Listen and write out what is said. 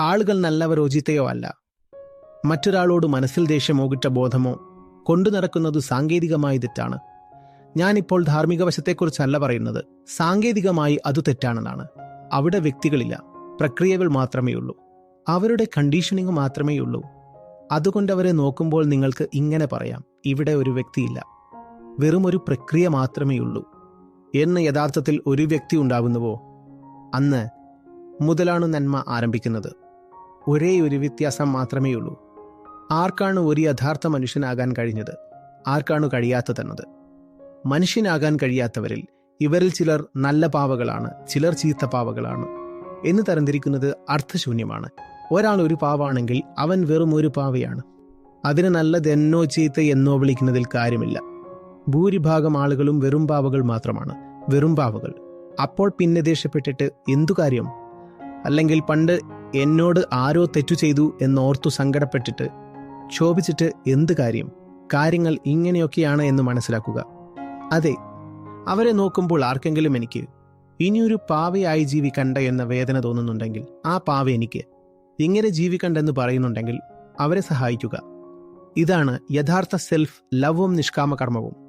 ആളുകൾ നല്ലവരോ ചിത്തയോ അല്ല. മറ്റൊരാളോട് മനസ്സിൽ ദേഷ്യമോ ബോധമോ കൊണ്ടു നടക്കുന്നത് സാങ്കേതികമായി തെറ്റാണ്. ഞാനിപ്പോൾ ധാർമ്മിക വശത്തെക്കുറിച്ചല്ല പറയുന്നത്. സാങ്കേതികമായി അത് തെറ്റാണെന്നാണ്. അവിടെ വ്യക്തികളില്ല. പ്രക്രിയകൾ മാത്രമേ ഉള്ളൂ അവരുടെ കണ്ടീഷനിങ് മാത്രമേ ഉള്ളൂ അതുകൊണ്ട് അവരെ നോക്കുമ്പോൾ നിങ്ങൾക്ക് ഇങ്ങനെ പറയാം. ഇവിടെ ഒരു വ്യക്തിയില്ല. വെറും ഒരു പ്രക്രിയ മാത്രമേ ഉള്ളൂ എന്ന് യഥാർത്ഥത്തിൽ ഒരു വ്യക്തി ഉണ്ടാകുന്നുവോ? അന്ന് മുതലാണ് നന്മ ആരംഭിക്കുന്നത്. ഒരേ ഒരു വ്യത്യാസം മാത്രമേ ഉള്ളൂ. ആർക്കാണ് ഒരു യഥാർത്ഥ മനുഷ്യനാകാൻ കഴിഞ്ഞത്? ആർക്കാണ് കഴിയാത്തതെന്നത്? മനുഷ്യനാകാൻ കഴിയാത്തവരിൽ ഇവരിൽ ചിലർ നല്ല പാവകളാണ് ചിലർ ചീത്ത പാവകളാണ് എന്ന് തരംതിരിക്കുന്നത് അർത്ഥശൂന്യമാണ്. ഒരാൾ ഒരു പാവാണെങ്കിൽ അവൻ വെറും ഒരു പാവയാണ്. അതിന് നല്ലതെന്നോ ചീത്ത എന്നോ വിളിക്കുന്നതിൽ കാര്യമില്ല. ഭൂരിഭാഗം ആളുകളും വെറും പാവകൾ മാത്രമാണ് വെറും പാവകൾ. അപ്പോൾ പിന്നെ ദേഷ്യപ്പെട്ടിട്ട് എന്തു കാര്യം? അല്ലെങ്കിൽ പണ്ട് എന്നോട് ആരോ തെറ്റു ചെയ്തു എന്നോർത്തു സങ്കടപ്പെട്ടിട്ട് ക്ഷോഭിച്ചിട്ട് എന്ത് കാര്യം? കാര്യങ്ങൾ ഇങ്ങനെയൊക്കെയാണ് എന്ന് മനസ്സിലാക്കുക. അതെ അവരെ നോക്കുമ്പോൾ ആർക്കെങ്കിലും എനിക്ക് ഇനിയൊരു പാവയായി ജീവിക്കണ്ട എന്ന വേദന തോന്നുന്നുണ്ടെങ്കിൽ ആ പാവ എനിക്ക് ഇങ്ങനെ ജീവിക്കണ്ടെന്ന് പറയുന്നുണ്ടെങ്കിൽ അവരെ സഹായിക്കുക. ഇതാണ് യഥാർത്ഥ സെൽഫ് ലവും നിഷ്കാമ കർമ്മവും